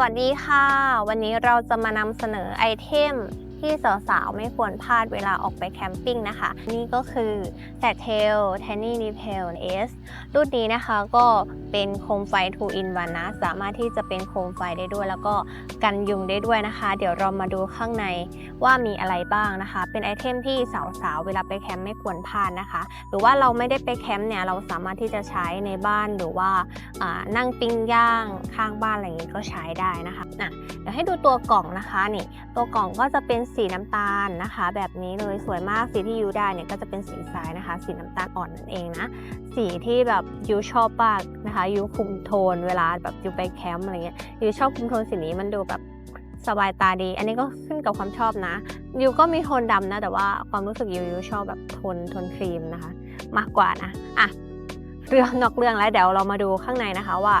วัสดีค่ะ วันนี้เราจะมานำเสนอไอเทมที่สาวๆ ไม่ควรพลาดเวลาออกไปแคมปิ้งนะคะ นี่ก็คือ t a g t a i l Tiny Repel S รุ่นนี้นะคะก็เป็นโคมไฟ 2 in 1นะ สามารถที่จะเป็นโคมไฟได้ด้วย แล้วก็กันยุงได้ด้วยนะคะ เดี๋ยวเรามาดูข้างใน ว่ามีอะไรบ้างนะคะ เป็นไอเทมที่สาวๆ เวลาไปแคมป์ไม่ควรพลาดนะคะ หรือว่าเราไม่ได้ไปแคมป์เนี่ยเราสามารถที่จะใช้ในบ้านหรือว่านั่งปิ้งย่างข้างบ้านอะไรอย่างนี้ก็ใช้ได้นะคะอะเดี๋ยวให้ดูตัวกล่องนะคะนี่ตัวกล่องก็จะเป็นสีน้ำตาลนะคะ แบบนี้เลยสวยมากสีที่ยูได้เนี่ยก็จะเป็นสีทรายนะคะ สีน้ำตาลอ่อนนั่นเองนะสีที่แบบยูชอบมากนะคะยูคุมโทนเวลาแบบยูไปแคมป์อะไรเงี้ยยูชอบคุมโทนสีนี้มันดูแบบ สบายตาดี อันนี้ก็ขึ้นกับความชอบนะยูก็มีโทนดำนะ แต่ว่าความรู้สึกยูยูชอบแบบโทนโทนครีมนะคะ มากกว่านะอะเรื่องนอกเรื่องแล้วเดี๋ยวเรามาดูข้างในนะคะว่า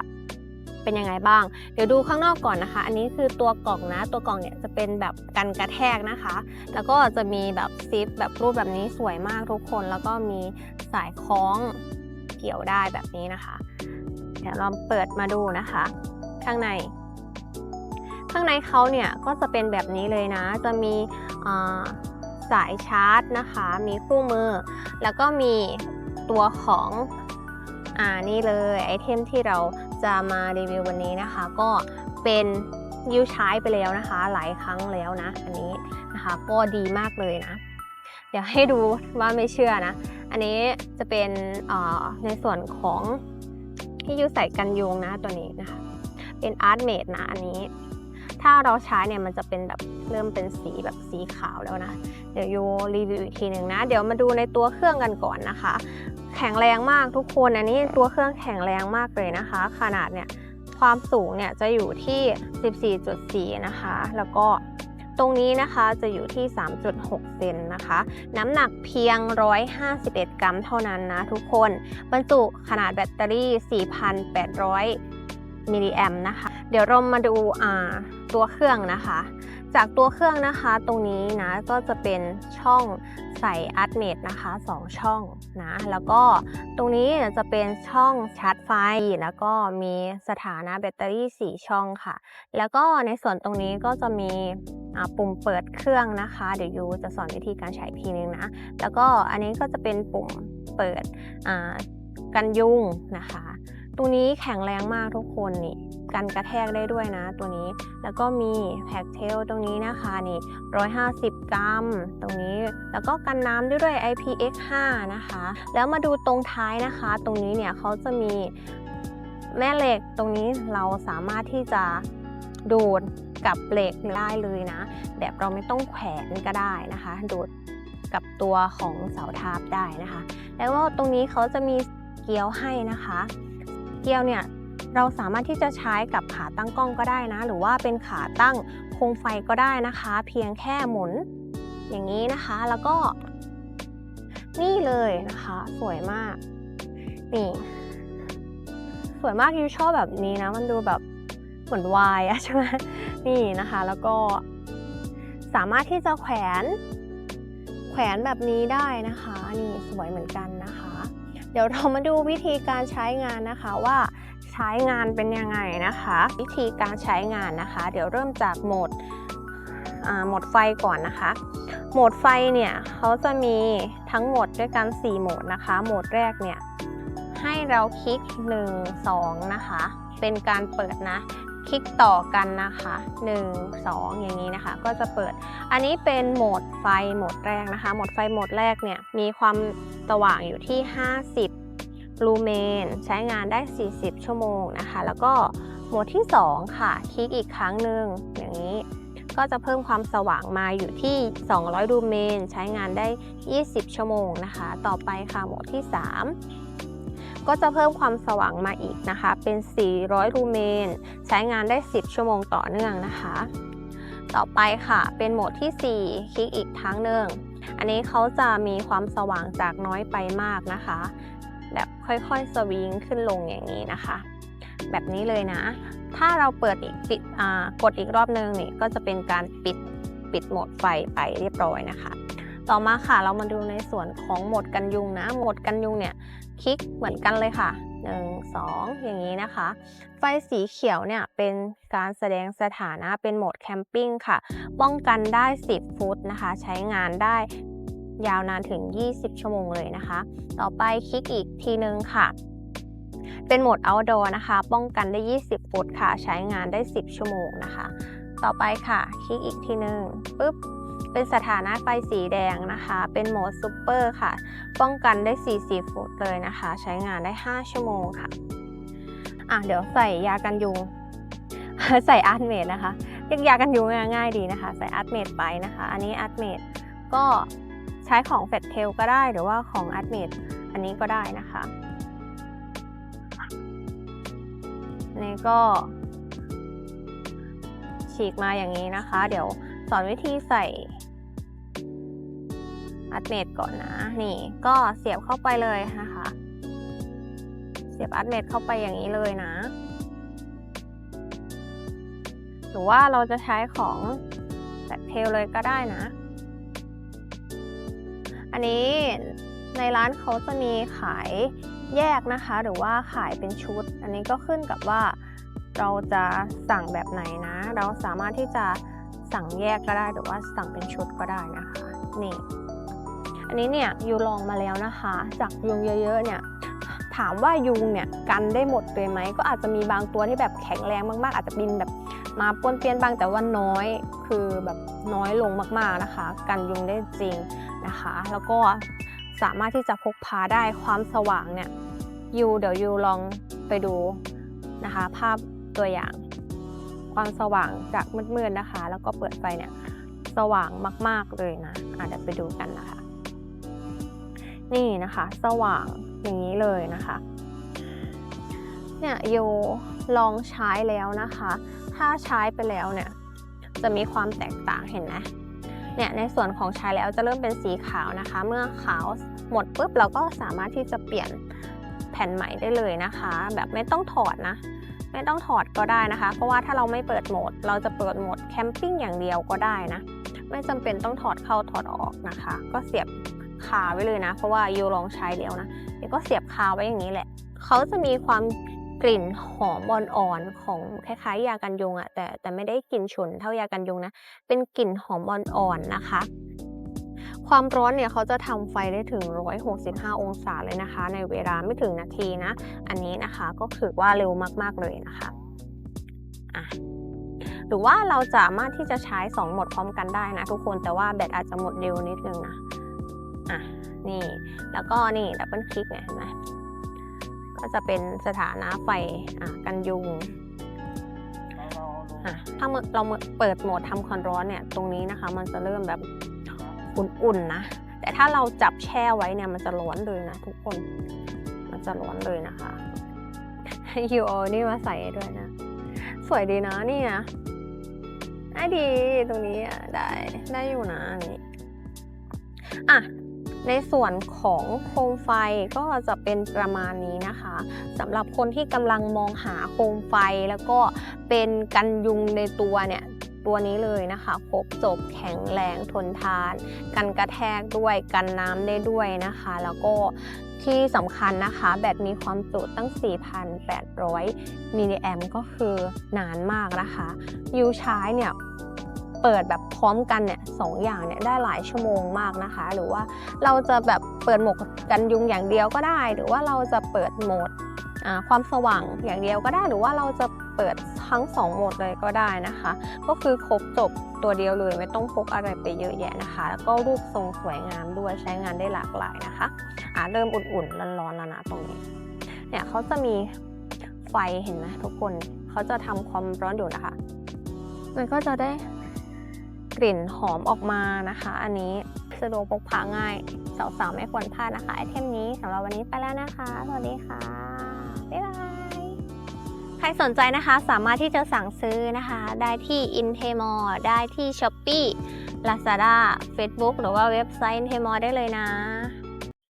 เป็นยังไงบ้าง เดี๋ยวดูข้างนอกก่อนนะคะ อันนี้คือตัวกล่องนะ ตัวกล่องเนี่ยจะเป็นแบบกันกระแทกนะคะ แล้วก็จะมีแบบซิปแบบรูปแบบนี้สวยมากทุกคน แล้วก็มีสายคล้องเกี่ยวได้แบบนี้นะคะ เดี๋ยวเราเปิดมาดูนะคะ ข้างใน ข้างในเขาเนี่ยก็จะเป็นแบบนี้เลยนะ จะมีสายชาร์จนะคะ มีคู่มือ แล้วก็มีตัวของอ่านี่เลยไอเทมที่เราจะมารีวิววันนี้นะคะ ก็เป็นยูใช้ไปแล้วนะคะ หลายครั้งแล้วนะ อันนี้นะคะก็ดีมากเลยนะ เดี๋ยวให้ดูว่าไม่เชื่อนะ อันนี้จะเป็นในส่วนของที่ยูใส่กันยุงนะตัวนี้นะคะ เป็นอาร์ตเมดนะอันนี้ ถ้าเราใช้เนี่ยมันจะเป็นแบบเริ่มเป็นสีแบบสีขาวแล้วนะ เดี๋ยวโยรีวิวอีกทีหนึ่งนะ เดี๋ยวมาดูในตัวเครื่องกันก่อนนะคะ แข็งแรงมากทุกคนอันนี้ตัวเครื่องแข็งแรงมากเลยนะคะ ขนาดเนี่ยความสูงเนี่ยจะอยู่ที่ 14.4 นะคะ แล้วก็ตรงนี้นะคะจะอยู่ที่ 3.6 เซนนะคะ น้ำหนักเพียง 151 กรัมเท่านั้นนะทุกคน บรรจุขนาดแบตเตอรี่ 4,800 มิลลิแอมนะคะ ดี๋ยวเรามาดูอ่าตัวเครื่องนะคะ จากตัวเครื่องนะคะตรงนี้นะก็จะเป็นช่องใส่อัดเมดนะคะ 2 ช่องนะแล้วก็ตรงนี้จะเป็นช่องชาร์จไฟ แล้วก็มีสถานะแบตเตอรี่ 4 ช่องค่ะ แล้วก็ในส่วนตรงนี้ก็จะมีอ่าปุ่มเปิดเครื่องนะคะ เดี๋ยวยูจะสอนวิธีการใช้อีกทีนึงนะแล้วก็อันนี้ก็จะเป็นปุ่มเปิดอ่ากันยุงนะคะ ตรงนี้แข็งแรงมากทุกคนนี่กันกระแทกได้ด้วยนะตัวนี้ แล้วก็มีแพ็กเทลตรงนี้นะคะนี่ 150 กรัม ตรงนี้ แล้วก็กันน้ำด้วยด้วย IPX5 นะคะ แล้วมาดูตรงท้ายนะคะ ตรงนี้เนี่ยเขาจะมีแม่เหล็กตรงนี้เราสามารถที่จะดูดกับเหล็กได้เลยนะ แบบเราไม่ต้องแขวนก็ได้นะคะ ดูดกับตัวของเสาทาบได้นะคะ แล้วก็ตรงนี้เขาจะมีเกลียวให้นะคะ เกียวเนี่ยเราสามารถที่จะใช้กับขาตั้งกล้องก็ได้นะ หรือว่าเป็นขาตั้งโคมไฟก็ได้นะคะ เพียงแค่หมุนอย่างนี้นะคะแล้วก็ นี่เลยนะคะ สวยมากนี่สวยมากยูชอบแบบนี้นะ มันดูแบบเหมือนวายอะใช่ไหมนี่นะคะ แล้วก็สามารถที่จะแขวนแขวนแบบนี้ได้นะคะ นี่สวยเหมือนกันนะคะ เดี๋ยวเรามาดูวิธีการใช้งานนะคะว่าใช้งานเป็นยังไงนะคะ วิธีการใช้งานนะคะ เดี๋ยวเริ่มจากโหมดโหมดไฟก่อนนะคะ โหมดไฟเนี่ยเขาจะมีทั้งหมดด้วยกัน 4 โหมดนะคะ โหมดแรกเนี่ยให้เราคลิก 1 2 นะคะ เป็นการเปิดนะ คลิกต่อกันนะคะ1 2 อย่างนี้นะคะ ก็จะเปิด อันนี้เป็นโหมดไฟโหมดแรกนะคะ โหมดไฟโหมดแรกเนี่ยมีความสว่างอยู่ที่ 50 ลูเมน ใช้งานได้ 40 ชั่วโมงนะคะ แล้วก็โหมดที่ 2 ค่ะ คลิกอีกครั้งหนึ่งอย่างนี้ก็จะเพิ่มความสว่างมาอยู่ที่ 200ลูเมน ใช้งานได้ 20 ชั่วโมงนะคะ ต่อไปค่ะโหมดที่ 3 ก็จะเพิ่มความสว่างมาอีกนะคะ เป็น 400 ลูเมน ใช้งานได้ 10 ชั่วโมงต่อเนื่องนะคะ ต่อไปค่ะ เป็นโหมดที่ 4 คลิกอีกครั้งหนึ่ง อันนี้เขาจะมีความสว่างจากน้อยไปมากนะคะ แบบค่อยๆ สวิงขึ้นลงอย่างนี้นะคะ แบบนี้เลยนะ ถ้าเราเปิดอีกปิดอ่ากดอีกรอบนึงนี่ก็จะเป็นการปิดปิดโหมดไฟไปเรียบร้อยนะคะ ต่อมาค่ะเรามาดูในส่วนของโหมดกันยุงนะโหมดกันยุงเนี่ยคลิกเหมือนกันเลยค่ะ 1 2 อย่างนี้นะคะ ไฟสีเขียวเนี่ยเป็นการแสดงสถานะเป็นโหมดแคมปิ้งค่ะ ป้องกันได้ 10 ฟุตนะคะ ใช้งานได้ยาวนานถึง 20 ชั่วโมงเลยนะคะ ต่อไปคลิกอีกทีนึงค่ะ เป็นโหมด outdoor นะคะ ป้องกันได้ 20 ฟุตค่ะ ใช้งานได้ 10 ชั่วโมงนะคะ ต่อไปค่ะ คลิกอีกทีนึงปุ๊บ เป็นสถานะไฟสีแดงนะคะ เป็นโหมดซูเปอร์ค่ะ ป้องกันได้ 40 ฟุตเลยนะคะ ใช้งานได้ 5 ชั่วโมงค่ะ อะ เดี๋ยวใส่ยากันยุง ใส่อาร์ตเมดนะคะเรียกยากันยุงง่ายๆดีนะคะ ใส่อาร์ตเมดไปนะคะ อันนี้อาร์ตเมดก็ใช้ของเฟดเทลก็ได้หรือว่าของอาร์ตเมดอันนี้ก็ได้นะคะนี่ก็ฉีกมาอย่างนี้นะคะ เดี๋ยว อนวิธีใส่อาร์ตเมดก่อนนะ นี่ก็เสียบเข้าไปเลยนะคะ เสียบอาร์ตเมดเข้าไปอย่างนี้เลยนะ หรือว่าเราจะใช้ของแบบเทลเลยก็ได้นะ อันนี้ในร้านเขาจะมีขายแยกนะคะ หรือว่าขายเป็นชุด อันนี้ก็ขึ้นกับว่าเราจะสั่งแบบไหนนะ เราสามารถที่จะ สั่งแยกก็ได้หรือว่าสั่งเป็นชุดก็ได้นะคะนี่อันนี้เนี่ยยูลองมาแล้วนะคะ จากยุงเยอะๆเนี่ยถามว่ายุงเนี่ยกันได้หมดเลยไหมก็อาจจะมีบางตัวที่แบบแข็งแรงมากๆ อาจจะบินแบบมาป้วนเปี้ยนบ้างแต่ว่าน้อยคือแบบน้อยลงมากๆนะคะ กันยุงได้จริงนะคะ แล้วก็สามารถที่จะพกพาได้ความสว่างเนี่ยยูเดี๋ยวยูลองไปดูนะคะ ภาพตัวอย่าง ความสว่างจากมืดๆนะคะ แล้วก็เปิดไฟเนี่ยสว่างมาก ๆเลยนะอาจจะเดี๋ยวไปดูกันนะคะ นี่นะคะ สว่างอย่างนี้เลยนะคะ เนี่ยโยลองใช้แล้วนะคะ ถ้าใช้ไปแล้วเนี่ย จะมีความแตกต่างเห็นไหมเนี่ยในส่วนของใช้แล้วจะเริ่มเป็นสีขาวนะคะ เมื่อขาวหมดปุ๊บเราก็สามารถที่จะเปลี่ยนแผ่นใหม่ได้เลยนะคะ แบบไม่ต้องถอดนะ ไม่ต้องถอดก็ได้นะคะ เพราะว่าถ้าเราไม่เปิดโหมด เราจะเปิดโหมดแคมปิ้งอย่างเดียวก็ได้นะ ไม่จำเป็นต้องถอดเข้าถอดออกนะคะ ก็เสียบคาไว้เลยนะ เพราะว่ายูลองใช้แล้วนะยวก็เสียบคาไว้อย่างนี้แหละ เขาจะมีความกลิ่นหอมอ่อนๆของคล้ายๆ ยากันยุงอะแต่แต่ไม่ได้กลิ่นฉุนเท่ายากันยุงนะ เป็นกลิ่นหอมอ่อนๆนะคะ ความร้อนเนี่ยเขาจะทำไฟได้ถึง 165 องศาเลยนะคะ ในเวลาไม่ถึงนาทีนะ อันนี้นะคะก็ถือว่าเร็วมากๆเลยนะคะะหรือว่าเราสามารถที่จะใช้ 2 โหมดพร้อมกันได้นะทุกคนแต่ว่าแบตอาจจะหมดเร็วนิดนึงนะอะนี่แล้วก็นี่ดับเบิลคลิกเนี่ยเห็นไหมก็จะเป็นสถานะไฟอะกันยุงถ้าเราเปิดโหมดทำความร้อนเนี่ย ตรงนี้นะคะ มันจะเริ่มแบบ อุ่นๆนะ แต่ถ้าเราจับแช่ไว้เนี่ยมันจะร้อนเลยนะทุกคน มันจะร้อนเลยนะคะยูโอนี่มาใส่ด้วยนะ สวยดีนะนี่นะไอ้ดีตรงนี้อะได้ได้อยู่นะนี่อะในส่วนของโคมไฟก็จะเป็นประมาณนี้นะคะสำหรับคนที่กำลังมองหาโคมไฟแล้วก็เป็นกันยุงในตัวเนี่ย ตัวนี้เลยนะคะครบจบแข็งแรงทนทาน กันกระแทกด้วยกันน้ำได้ด้วยนะคะ แล้วก็ที่สำคัญนะคะแบตมีความจุตั้ง 4,800 มิลลิแอมก็คือนานมากนะคะยูใช้เนี่ยเปิดแบบพร้อมกันเนี่ยสองอย่างเนี่ยได้หลายชั่วโมงมากนะคะ หรือว่าเราจะแบบเปิดโหมดกันยุงอย่างเดียวก็ได้ หรือว่าเราจะเปิดโหมดความสว่างอย่างเดียวก็ได้หรือว่าเราจะเปิด ทั้ง 2 โหมดเลยก็ได้นะคะ ก็คือครบจบตัวเดียวเลยไม่ต้องพกอะไรไปเยอะแยะนะคะ แล้วก็รูปทรงสวยงามด้วยใช้งานได้หลากหลายนะคะอ่าเริ่มอุ่นๆร้อนๆแล้วนะตรงนี้เนี่ยเขาจะมีไฟเห็นไหมทุกคนเขาจะทำความร้อนอยู่นะคะ มันก็จะได้กลิ่นหอมออกมานะคะ อันนี้สะดวกพกพาง่ายสาวๆไม่ควรพลาดนะคะไอเทมนี้สำหรับวันนี้ไปแล้วนะคะ สวัสดีค่ะ รสนใจนะคะสามารถที่จะสั่งซื้อนะคะ ได้ที่ i n t e m o r ได้ที่ Shopee Lazada Facebook หรือว่าเว็บไซต์ i n t e m o r ได้เลยนะ